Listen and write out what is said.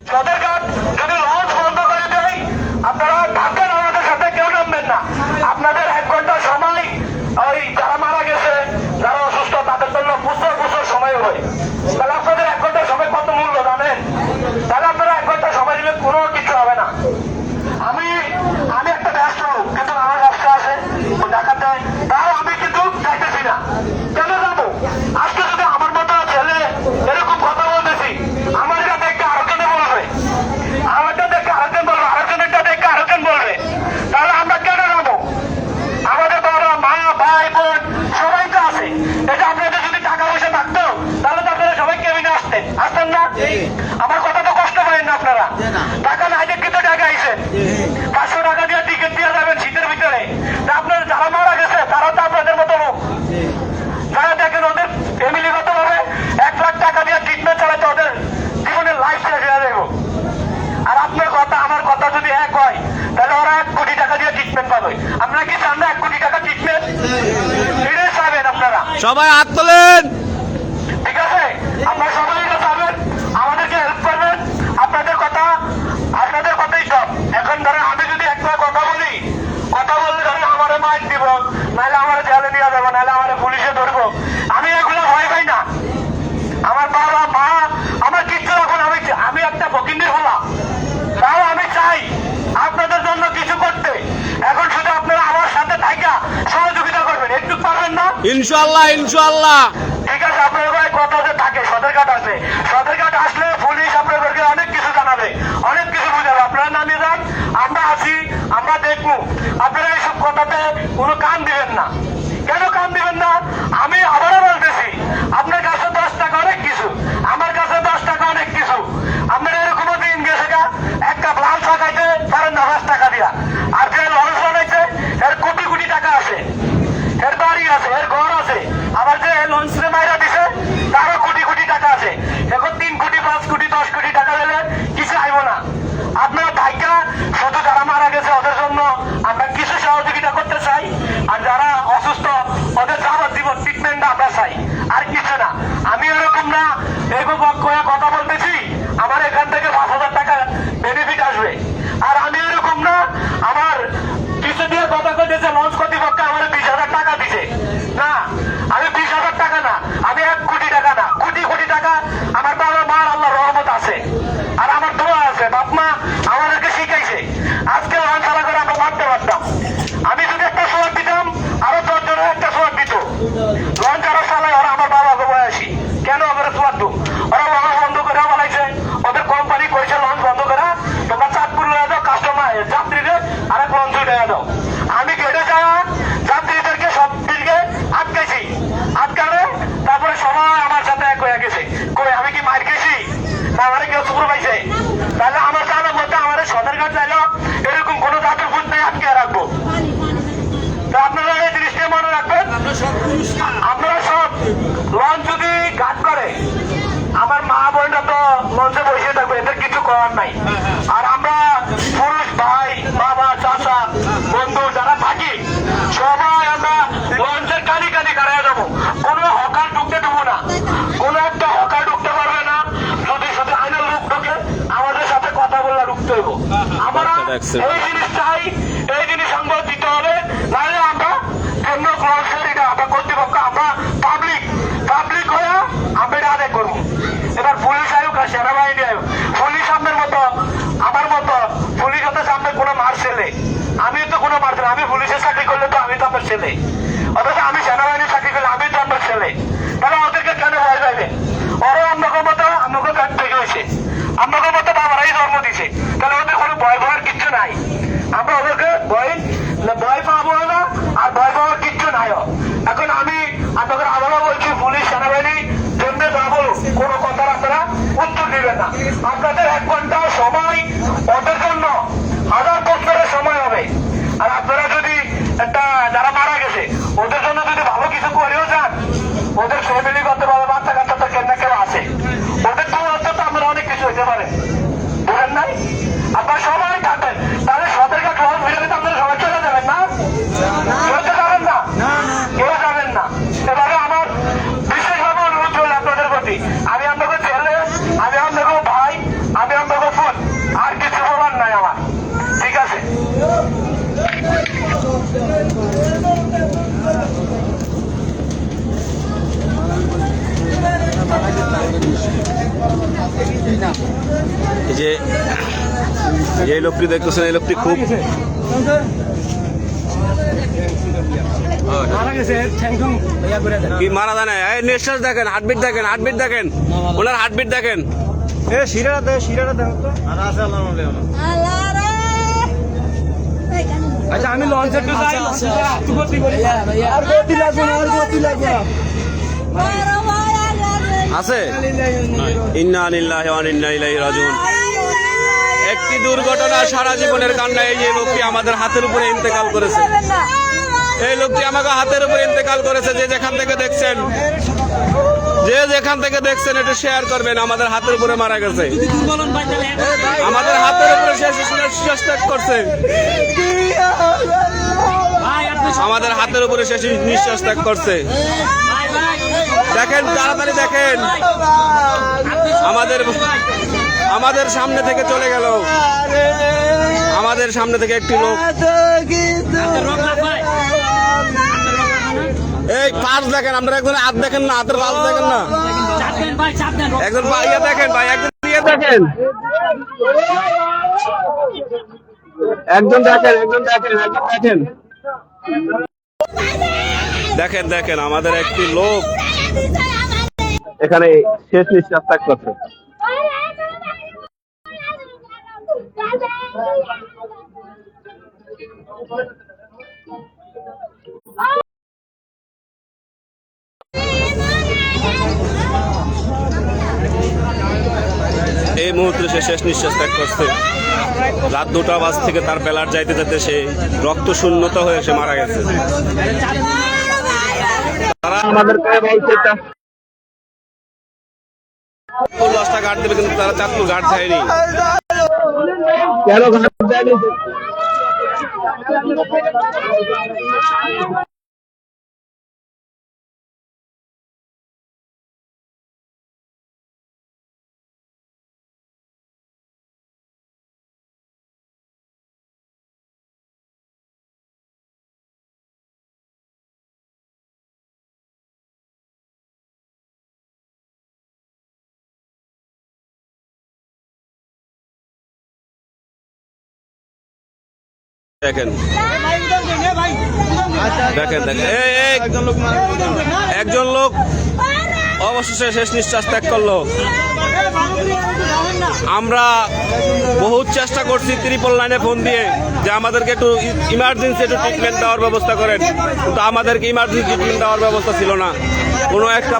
তাদের এক হয়, তাহলে ওরা এক কোটি টাকা দিয়ে ট্রিটমেন্ট পাবে। আপনারা কি চান না এক কোটি টাকা ট্রিটমেন্ট ফিরে পাবেন আপনারা। সবাই হাত তোলেন। ইনশাল্লাহ ইনশাল্লাহ ঠিক আছে আপনার ওখানে কথা যে থাকে, সদরঘাট আছে। সদরঘাট আসলে পুলিশ আপনাদেরকে অনেক কিছু জানাবে, অনেক কিছু বুঝাবে। আপনারা নামিয়ে যান, আমরা আছি, আমরা দেখব। আপনারা এইসব কথাতে কোনো কান মন যদি গাছ করে আমার মা বোনরা তো মঞ্চে বসে থাকবে এদের কিছু করার নাই। আর আমরা পুরুষ ভাই বাবা চাষা বন্ধু যারা থাকি সবাই আমরা মঞ্চের কানি কানি দাঁড়ায় যাব কোনো হকার ঢুকতে দেবো না। কোন একটা হকার ঢুকতে পারবে না। যদি শুধু আইনের লোক ঢুকে আমাদের সাথে কথা বললে ঢুকতে হইব আমরা আচ্ছা, এই জিনিস অথচ আমি সেনাবাহিনী চাকরি করলে আমি তো আমার ছেলে। তাহলে ওদেরকে কেন হয়ে যাবে? ওরা অন্যকে মতো আমাকে কাছ থেকে হয়েছে। আমাকে মতো বাবারাই জন্ম দিছে তাহলে ওদের কোনো ভয় ভয়ের কিছু নাই। আমরা ওদেরকে ভয় ভয় এই যে এই যে লোকটি দেখতেছেন এই লোকটি খুব কি মারা জানে এই নিঃশ্বাস দেখেন হার্টবিট দেখেন হার্টবিট দেখেন। ওনার হার্টবিট দেখেন। এ শিরাটা দে শিরাটা দে তো। আর আছে আল্লাহ নাম লেও না আচ্ছা আমি লঞ্চের টু যাই আর গতি লাগবে না আর গতি লাগবে না। আছে? ইন্না একটি দুর্ঘটনা সারা জীবনের কান্না এই যে লোকটি আমাদের হাতের উপরে ইন্তেকাল করেছে। এই লোকটি আমাকে হাতের উপরে ইন্তেকাল করেছে, যে যেখান থেকে দেখছেন, যে যেখান থেকে দেখছেন একটু শেয়ার করবেন, আমাদের হাতের উপরে মারা গেছে। আমাদের হাতের উপরে শেষ ত্যাগ করছে। আমাদের হাতের উপরে শেষ নিঃশ্বাস ত্যাগ করছে। দেখেন, তাড়াতাড়ি দেখেন। আমাদের আমাদের সামনে থেকে চলে গেল। আমাদের সামনে থেকে একটি লোক। এই পাঁচ দেখেন, আপনারা একজন হাত দেখেন না, হাতের পাঁচ দেখেন না। একজন ইয়ে দেখেন, ভাই, একজন ইয়ে দেখেন। একজন দেখেন একজন দেখেন একজন দেখেন। দেখেন দেখেন আমাদের একটি লোক এখানে শেষ নিঃশ্বাস ত্যাগ করছে। এই মুহূর্তে সে শেষ নিঃশ্বাস ত্যাগ করছে। রাত দুটা বাজ থেকে তার বেলার যাইতে যেতে সে রক্ত শূন্যতা হয়ে সে মারা গেছে। তারা আমাদেরকে বলছে দশটা গার্ড দেবে কিন্তু তারা চাঁদপুর গার্ড দেয়নি। কেন গার্ড দেয়নি? দেখেন। দেখেন দেখেন। একজন লোক অবশেষে শেষ নিঃশ্বাস ত্যাগ করল। আমরা বহুত চেষ্টা করছি ত্রিপল লাইনে ফোন দিয়ে যে আমাদেরকে একটু ইমার্জেন্সি একটু ট্রিটমেন্ট দেওয়ার ব্যবস্থা করেন। কিন্তু আমাদেরকে ইমার্জেন্সি ট্রিটমেন্ট দেওয়ার ব্যবস্থা ছিল না। কোনো একটা